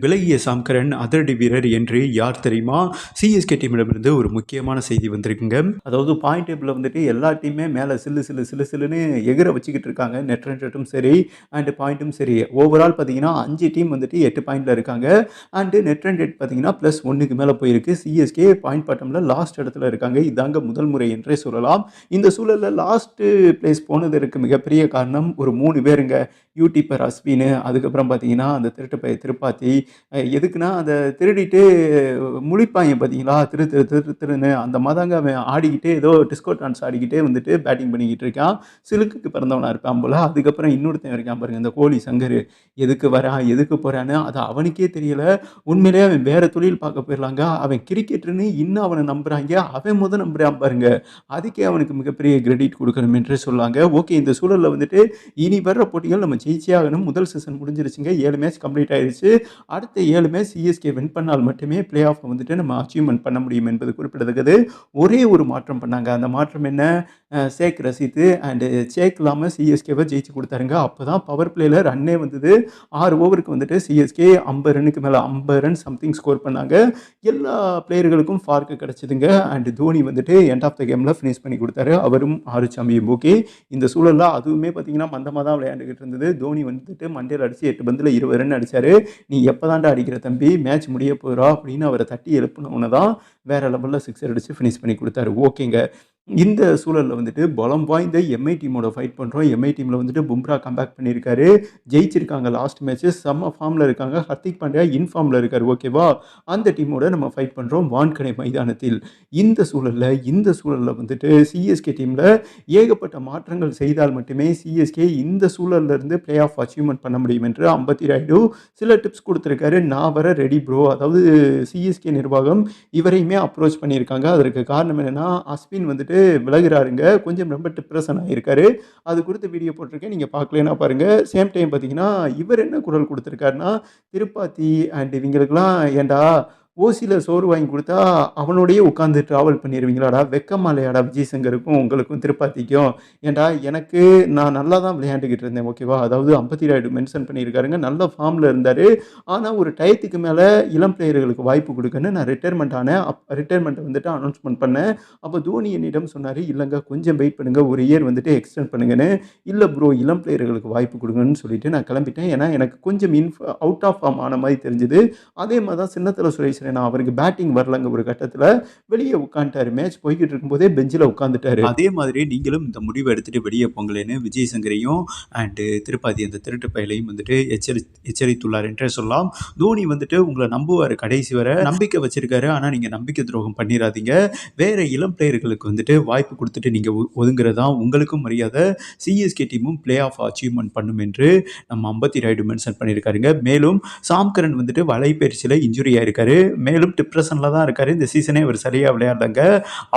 விலகிய சாம்கரன் அதிரடி வீரர் என்று யார் தெரியுமா? சிஎஸ்கே டீமிடமிருந்து ஒரு முக்கியமான செய்தி வந்திருக்குங்க. அதாவது பாயிண்ட் டேபிளில் வந்துட்டு எல்லா டீமே மேலே சில்லு சில்லு சில்லு சில்லுன்னு எகிர வச்சுக்கிட்டு இருக்காங்க. நெட் ரன்னும் சரி அண்ட் பாயிண்ட்டும் சரி. ஓவரால் பார்த்தீங்கன்னா அஞ்சு டீம் வந்துட்டு எட்டு பாயிண்டில் இருக்காங்க. அண்டு நெட் ரன் ரேட் பார்த்தீங்கன்னா ப்ளஸ் ஒன்றுக்கு மேலே போயிருக்கு. சிஎஸ்கே பாயிண்ட் பாட்டமில் லாஸ்ட் இடத்துல இருக்காங்க. இதாங்க முதல் முறை என்றே சொல்லலாம். இந்த சூழலில் லாஸ்ட்டு பிளேஸ் போனதற்கு மிகப்பெரிய காரணம் ஒரு மூணு பேருங்க. யூடியூப்பர் அஸ்வின். அதுக்கப்புறம் பார்த்தீங்கன்னா அந்த திருட்டு திருப்பாத்தி எதுக்குன்னா அந்த திருடிட்டு முழிப்பாங்க பார்த்தீங்களா திரு திரு திரு திருன்னு. அந்த மதங்க அவன் ஆடிக்கிட்டே ஏதோ டிஸ்கோ டான்ஸ் ஆடிக்கிட்டே வந்துட்டு பேட்டிங் பண்ணிக்கிட்டு இருக்கான். சிலுக்குக்கு பிறந்தவனாக இருப்பான் போல. அதுக்கப்புறம் இன்னொருத்தன் இருக்கான் பாருங்க இந்த கோழி சங்கர். எதுக்கு வரான் எதுக்கு போகிறான்னு அது அவனுக்கே தெரியல. உண்மையிலேயே அவன் வேற தொழில் பார்க்க போயிடலாங்க. அவன் கிரிக்கெட்டுன்னு இன்னும் அவனை நம்புகிறாங்க அவன் முத நம்புகிறான் பாருங்க. அதுக்கே அவனுக்கு மிகப்பெரிய கிரெடிட் கொடுக்கணும் என்று சொல்லாங்க. ஓகே இந்த சூழலில் வந்துட்டு இனி வர்ற போட்டிகள் நம்ம ஜெயிச்சே ஆகணும். முதல் சீசன் முடிஞ்சிருச்சுங்க. ஏழு மேட்ச் கம்ப்ளீட் ஆயிடுச்சு அடுத்த ஏழுமே சிஎஸ்கே வின் பண்ணால் மட்டுமே பிளே ஆஃப் வந்துட்டு நம்ம அச்சீவ்மெண்ட் பண்ண முடியும் என்பது குறிப்பிடத்தக்கது. ஒரே ஒரு மாற்றம் பண்ணாங்க. அந்த மாற்றம் என்ன? சேக் ரசித்து அண்டு சேக் இல்லாமல் சிஎஸ்கேவை ஜெயிச்சு கொடுத்தாருங்க. அப்போ தான் பவர் பிளேயில் ரன்னே வந்தது. ஆறு ஓவருக்கு வந்துட்டு சிஎஸ்கே ஐம்பது ரன்னுக்கு மேலே ஐம்பது ரன் சம்திங் ஸ்கோர் பண்ணாங்க. எல்லா பிளேயர்களுக்கும் ஃபார்க்கு கிடச்சிதுங்க. அண்டு தோனி வந்துட்டு எண்ட் ஆஃப் த கேமில் ஃபினிஷ் பண்ணி கொடுத்தாரு. அவரும் ஆறு சாம்பியும் ஓகே இந்த சூழலில் அதுவுமே பார்த்தீங்கன்னா மந்தமாக தான் விளையாண்டுக்கிட்டு இருந்தது. தோனி வந்துட்டு மண்டேல் அடித்து எட்டு பந்தில் இருபது ரன் அடித்தார் நீ எப்போ தான்டா அடிக்கிற தம்பி மேட்ச் முடிய போகிறா அப்படின்னு அவரை தட்டி எழுப்பினவன தான் வேற லெவலில் சிக்ஸர் அடித்து ஃபினிஷ் பண்ணி கொடுத்தாரு. ஓகேங்க இந்த சூழலில் வந்துட்டு பலம் வாய்ந்த எம்ஐ டீமோட ஃபைட் பண்ணுறோம் எம்ஐ டீமில் வந்துட்டு பும்ரா கம்பேக் பண்ணியிருக்காரு. ஜெயிச்சிருக்காங்க லாஸ்ட் மேட்ச்சு செம்ம ஃபார்மில் இருக்காங்க. ஹர்திக் பாண்டியா இன்ஃபார்மில் இருக்கார். ஓகேவா அந்த டீமோட நம்ம ஃபைட் பண்ணுறோம் வான்கடை மைதானத்தில். இந்த சூழலில் இந்த சூழலில் வந்துட்டு சிஎஸ்கே டீமில் ஏகப்பட்ட மாற்றங்கள் செய்தால் மட்டுமே சிஎஸ்கே இந்த சூழல்ல இருந்து பிளே ஆஃப் அச்சீவ்மெண்ட் பண்ண முடியும் என்று அம்பத்தி ராய்டு சில டிப்ஸ் கொடுத்துருக்காரு. நான் வர ரெடி ப்ரோ அதாவது சிஎஸ்கே நிர்வாகம் இவரையுமே அப்ரோச் பண்ணியிருக்காங்க. அதற்கு காரணம் என்னென்னா அஸ்வின் வந்துட்டு விலகுறாருங்க. கொஞ்சம் ரொம்ப டிப்ரெஷன் ஆகியிருக்காரு அது குறித்து வீடியோ போட்டிருக்கேன். நீங்கள் பார்க்கலன்னா பாருங்கள் சேம் டைம் பார்த்தீங்கன்னா இவர் என்ன குரல் கொடுத்துருக்காருன்னா திருப்பாத்தி அண்ட் இவங்களுக்கெல்லாம் ஏண்டா ஓசியில் சோறு வாங்கி கொடுத்தா அவனோடயே உட்காந்து ட்ராவல் பண்ணிடுவீங்களாடா வெக்கமாலையாடா விஜய் சங்கருக்கும் உங்களுக்கும் திருப்பாத்திக்கும். ஏண்டா எனக்கு நான் நல்லா தான் விளையாண்டுக்கிட்டு இருந்தேன் ஓகேவா? அதாவது ஐம்பத்தி ராய்டு மென்ஷன் பண்ணியிருக்காருங்க. நல்ல ஃபார்மில் இருந்தார். ஆனால் ஒரு டயத்துக்கு மேலே இளம் பிளேயர்களுக்கு வாய்ப்பு கொடுக்கன்னு நான் ரிட்டைர்மெண்ட் ஆனேன். அப் ரிட்டைர்மெண்ட்டை வந்துட்டு அனௌன்ஸ்மெண்ட் பண்ணேன். அப்போ தோனி என்னிடம் சொன்னார் இல்லைங்க கொஞ்சம் வெயிட் பண்ணுங்கள் ஒரு இயர் வந்துட்டு எக்ஸ்டெண்ட் பண்ணுங்கன்னு. இல்லை ப்ரோ இளம் பிளேயர்களுக்கு வாய்ப்பு கொடுங்கன்னு சொல்லிட்டு நான் கிளம்பிட்டேன். ஏன்னா எனக்கு கொஞ்சம் இன்ஃப் அவுட் ஆஃப் ஃபார்ம் ஆன மாதிரி தெரிஞ்சுது. அதே மாதிரி தான் சின்னத்தில் சுரேஷ் நான் அவருக்கு பேட்டிங் வரலங்க ஒரு கட்டத்தில் வெளியே உட்காந்துட்டாரு மேட்ச் போய்கிட்டு இருக்கும்போதே பெஞ்சில் உட்காந்துட்டாரு அதே மாதிரி நீங்களும் இந்த முடிவை எடுத்துகிட்டு வெளியே போங்களேன்னு விஜய் சங்கரையும் அண்டு திருப்பாதி அந்த திருட்டு பயலையும் வந்துட்டு எச்சரி எச்சரித்துள்ளார் என்றே சொல்லலாம். தோனி வந்துட்டு உங்களை நம்புவார் கடைசி வரை. நம்பிக்கை வச்சிருக்காரு. ஆனால் நீங்கள் நம்பிக்கை துரோகம் பண்ணிடாதீங்க வேற இளம் பிளேயர்களுக்கு வந்துட்டு வாய்ப்பு கொடுத்துட்டு நீங்கள் ஒதுங்குறதா உங்களுக்கும் மரியாதை. சிஎஸ்கே டீமும் பிளே ஆஃப் அச்சீவ்மெண்ட் பண்ணும் என்று நம்ம அம்பத்தி ராய்டு மென்ஷன் பண்ணியிருக்காருங்க. மேலும் சாம்கரன் வந்துட்டு வலைப்பயிற்சியில் இன்ஜுரி ஆயிருக்காரு. மேலும் டிப்ரெஷனில் தான் இருக்கார். இந்த சீசனே அவர் சரியாக விளையாடுறாங்க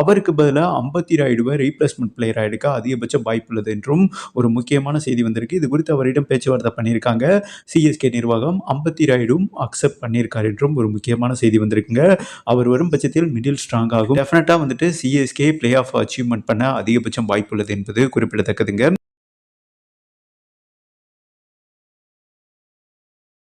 அவருக்கு பதிலாக அம்பத்தி ராய்டுவை ரீப்ளேஸ்மெண்ட் பிளேயராக எடுக்க அதிகபட்ச வாய்ப்பு உள்ளது என்றும் ஒரு முக்கியமான செய்தி வந்திருக்கு. இது குறித்து அவரிடம் பேச்சுவார்த்தை பண்ணியிருக்காங்க. சிஎஸ்கே நிர்வாகம் அம்பத்தி ராய்டும் அக்செப்ட் பண்ணியிருக்கார் என்றும் ஒரு முக்கியமான செய்தி வந்திருக்குங்க. அவர் வரும் பட்சத்தில் மிடில் ஸ்ட்ராங் ஆகும். டெஃபினட்டாக வந்துட்டு சிஎஸ்கே பிளே ஆஃப் அச்சீவ்மெண்ட் பண்ண அதிகபட்சம் வாய்ப்புள்ளது என்பது குறிப்பிடத்தக்கதுங்க.